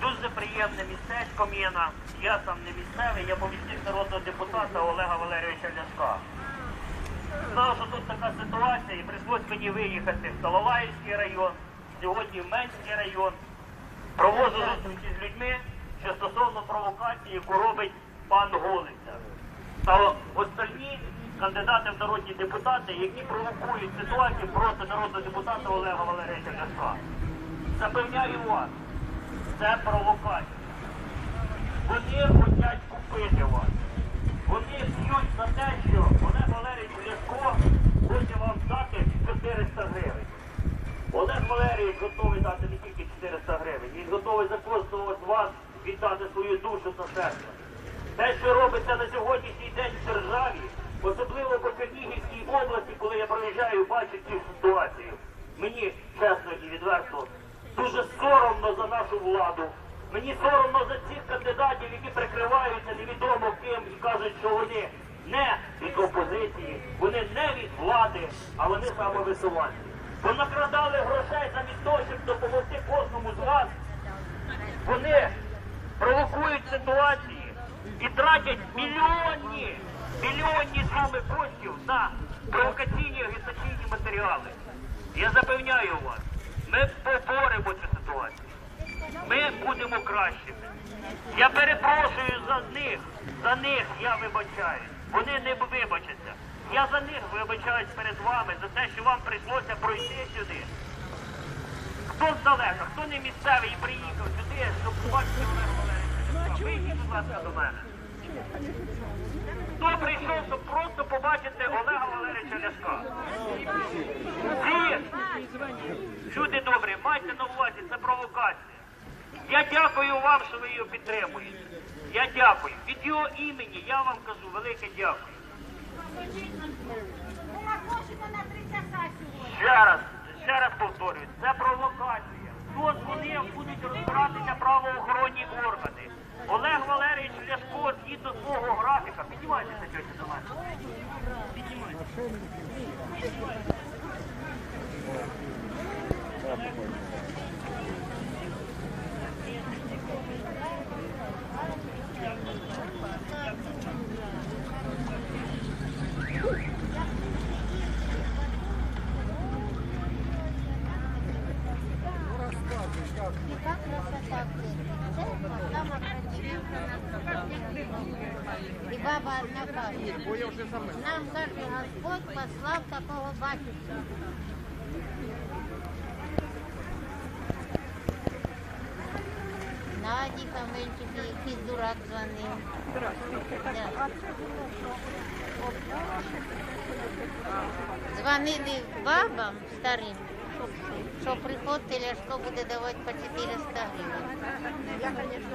Дуже приємне містечко Міна. Я сам не місцевий, я помічник народного депутата Олега Валерійовича Ляшка. Знав, що тут така ситуація, і прийшлось мені виїхати в Талалаївський район, сьогодні в Менський район. Проводжу зустрічі з людьми, що стосовно провокації, яку робить пан Голиця. Та остальні кандидати в народні депутати, які провокують ситуацію проти народного депутата Олега Валерійовича Ляшка. Запевняю вас, це провокація. Вони хочуть купити вас. Вони б'ють за те, що Олег Валерійович Ляшко хоче вам дати 400 гривень. Олег Валерійович готовий дати не тільки 400 гривень, він готовий за кожного з вас віддати свою душу та серце. Те, що робиться на сьогоднішній день в державі, особливо по Чернігівській області, коли я проїжджаю, бачу цю ситуацію, мені чесно і відверто дуже соромно за нашу владу. Мені соромно за цих кандидатів, які прикриваються невідомо ким і кажуть, що вони не від опозиції, вони не від влади, а вони самовисуванці. Бо накрадали грошей замість того, щоб допомогти кожному з вас. Вони провокують ситуації і тратять мільйонні, мільйонні суми коштів на провокаційні агітаційні матеріали. Я запевняю вас, ми поборемо цю ситуацію. Ми будемо кращими. Я перепрошую за них, за них я вибачаюсь. Вони не вибачаться. Я за них вибачаюсь перед вами, за те, що вам прийшлося пройти сюди. Хто здалека, хто не місцевий і приїхав сюди, щоб побачити Олега Валерійовича. Вийдіть, будь ласка, до мене. Хто прийшов, щоб просто побачити Олега Валерійовича Ляшка? Всі! Люди добрі, майте на увазі, це провокація. Я дякую вам, що ви його підтримуєте. Я дякую. Від його імені я вам кажу велике дякую. Сьогодні. Ще раз, ще раз повторюю, це провокація. Тут вони будуть розбиратися правоохоронні органи. Олег Валерійович Ляшко згідно свого графіка. Піднімайтеся тьоті до мене. Піднімайтеся. Баба одна каже, нам каже, Господь послав такого батюшка. Наді Каменчики, якийсь дурак дзвонив. Да. Дзвонили бабам старим, що приходьте, Ляшко буде давати по 400 гривень.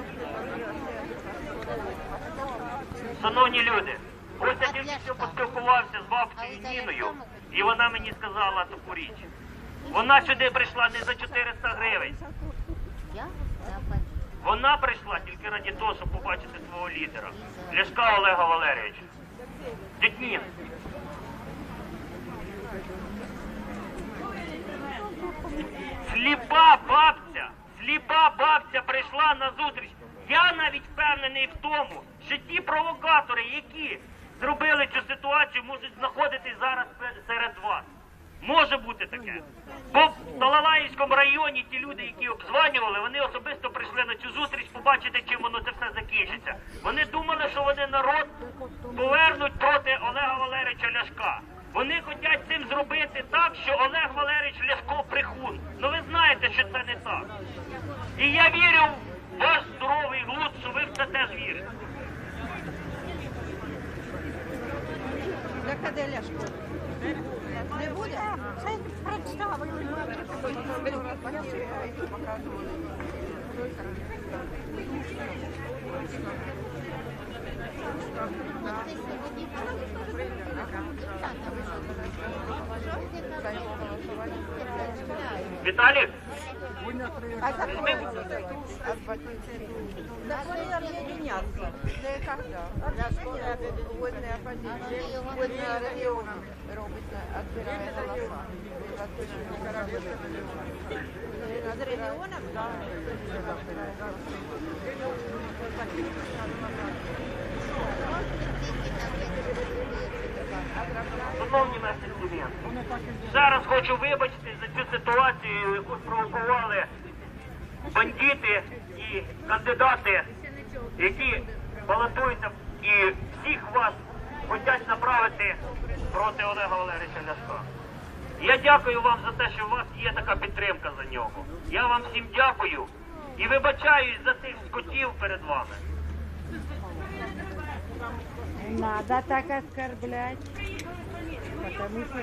Шановні люди, ось я тільки що поспілкувався з бабцею Ніною, і вона мені сказала таку річ. Вона сюди прийшла не за 400 гривень. Вона прийшла тільки раді того, щоб побачити свого лідера. Ляшка Олега Валерійовича. Дядьмін. Сліпа бабця, сліпа бабця прийшла на зустріч. Я навіть впевнений в тому, що ті провокатори, які зробили цю ситуацію, можуть знаходитись зараз серед вас. Може бути таке. Бо в Талалаївському районі ті люди, які обзванювали, вони особисто прийшли на цю зустріч побачити, чим воно це все закінчиться. Вони думали, що вони народ повернуть проти Олега Валерійовича Ляшка. Вони хочуть цим зробити так, що Олег Валерійович Ляшко брехун. Ну ви знаєте, що це не так. І я вірю ваш здоровий глузд, що ви в це теж вірите. Так а де Ляшко? Не буде? Це представили. Віталій, А какой? Закон объединяться. Да и когда? Водная оппозиция. Водная район робиться, отбирає голоса. Над регіоном? Да. Шановні наші студенти, зараз хочу вибачитись за цю Ситуацію, яку спровокували бандити і кандидати, які балотуються і всіх вас хочуть направити проти Олега Валерійовича Ляшка. Я дякую вам за те, що у вас є така підтримка за нього. Я вам всім дякую і вибачаюсь за тих скотів перед вами. Надо так оскорблять. Потому что.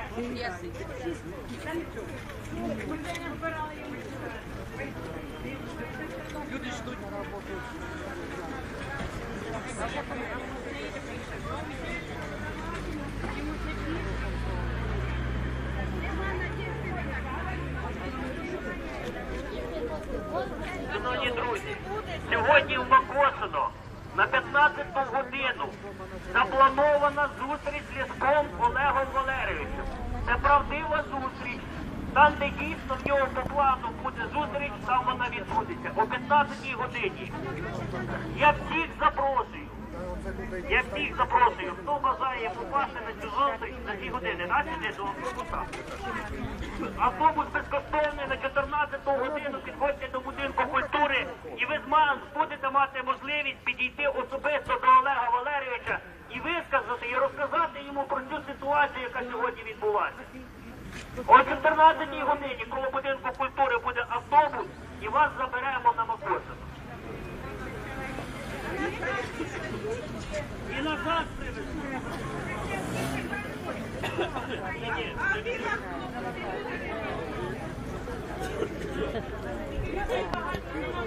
Шановні друзі, сьогодні в Макосино на 15 годину запланована зустріч з Ляшком Олегом Валерійовичем. Це правдива зустріч. Там, де дійсно в нього по плану буде зустріч, там вона відбудеться о 15 годині. Я всіх запрошую. Я всіх запрошую, хто бажає попасти на цю зустріч на ці години, на сюди до автобуса. Автобус безкоштовний на 14 годину підходьте до будинку культури і ви будете мати можливість підійти особисто до 12 годині коло будинку культури буде автобус і вас заберемо на Макошину. І назад привеземо.